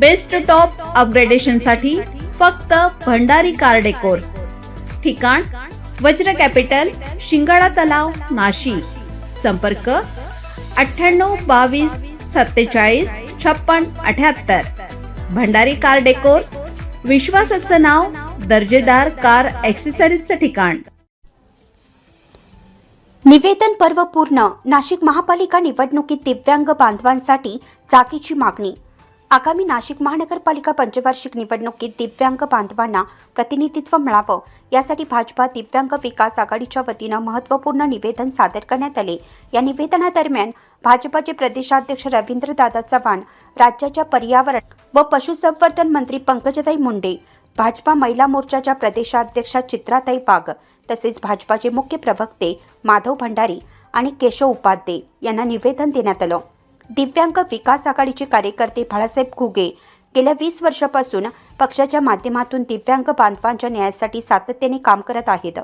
Best top अपग्रेडेशनसाठी फक्त Bhandari car decors ठिकाण वज्र capital शिंगाडा तलाव नाशिक. संपर्क अठ्ठ्याण्णव बावीस सत्तेचाळीस छप्पन अठ्याहत्तर. भंडारी कार डेकोर्स विश्वासाचं नाव दर्जेदार कार ॲक्सेसरीजचं ठिकाण. निवेदन पर्व पूर्ण नाशिक महापालिका निवडणुकीत दिव्यांग बांधवांसाठी जागेची मागणी. आगामी नाशिक महानगरपालिका पंचवार्षिक निवडणुकीत दिव्यांग बांधवांना प्रतिनिधित्व मिळावं. यासाठी भाजपा दिव्यांग विकास आघाडीच्या वतीनं महत्त्वपूर्ण निवेदन सादर करण्यात आले. या निवेदनादरम्यान भाजपाचे प्रदेशाध्यक्ष रवींद्रदादा चव्हाण राज्याच्या पर्यावरण व पशुसंवर्धन मंत्री पंकजताई मुंडे भाजपा महिला मोर्चाच्या प्रदेशाध्यक्षा चित्राताई वाघ तसेच भाजपाचे मुख्य प्रवक्ते माधव भंडारी आणि केशव उपाध्ये यांना निवेदन देण्यात आलं. दिव्यांग विकास आघाडीचे कार्यकर्ते बाळासाहेब घुगे. गेल्या वीस वर्षापासून पक्षाच्या माध्यमातून दिव्यांग बांधवांच्या न्यायासाठी सातत्याने काम करत आहेत.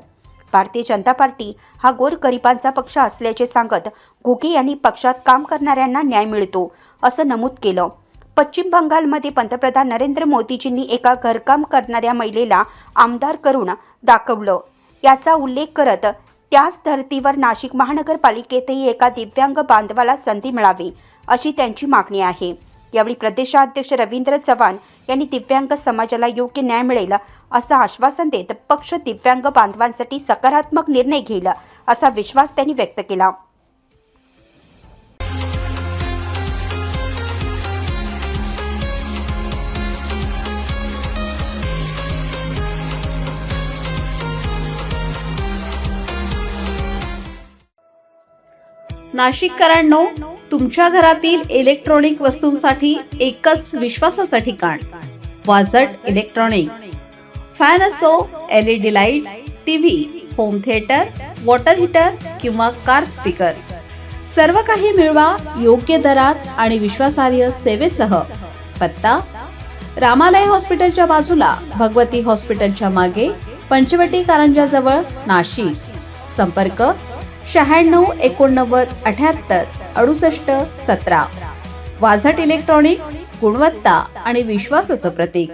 भारतीय जनता पार्टी हा गोरगरिबांचा पक्ष असल्याचे सांगत घुगे यांनी पक्षात काम करणाऱ्यांना न्याय मिळतो असं नमूद केलं. पश्चिम बंगालमध्ये पंतप्रधान नरेंद्र मोदीजींनी एका घरकाम करणाऱ्या महिलेला आमदार करून दाखवलं. याचा उल्लेख करत त्याच धर्तीवर नाशिक महानगरपालिकेतही एका दिव्यांग बांधवाला संधी मिळावी अशी त्यांची मागणी आहे. यावेळी प्रदेशाध्यक्ष रवींद्र चव्हाण यांनी दिव्यांग समाजाला योग्य न्याय मिळेल असं आश्वासन देत पक्ष दिव्यांग बांधवांसाठी सकारात्मक निर्णय घेईल असा विश्वास त्यांनी व्यक्त केला. नाशिककरांनो तुमच्या घरातील इलेक्ट्रॉनिक वस्तूंसाठी एकच विश्वासाचं ठिकाण वाजट इलेक्ट्रॉनिक्स फॅन असो L E D lights TV home theatre water heater किंवा कार स्पीकर सर्व काही मिळवा योग्य दरात आणि विश्वासार्ह सेवेसह. पत्ता? रामालय हॉस्पिटलच्या बाजूला भगवती हॉस्पिटलच्या मागे पंचवटी कारंजाजवळ नाशिक. संपर्क शहाण्णव एकोणनव्वद अठ्याहत्तर अडुसष्ट सतरा. वाझट इलेक्ट्रॉनिक्स गुणवत्ता आणि विश्वासाचं प्रतीक.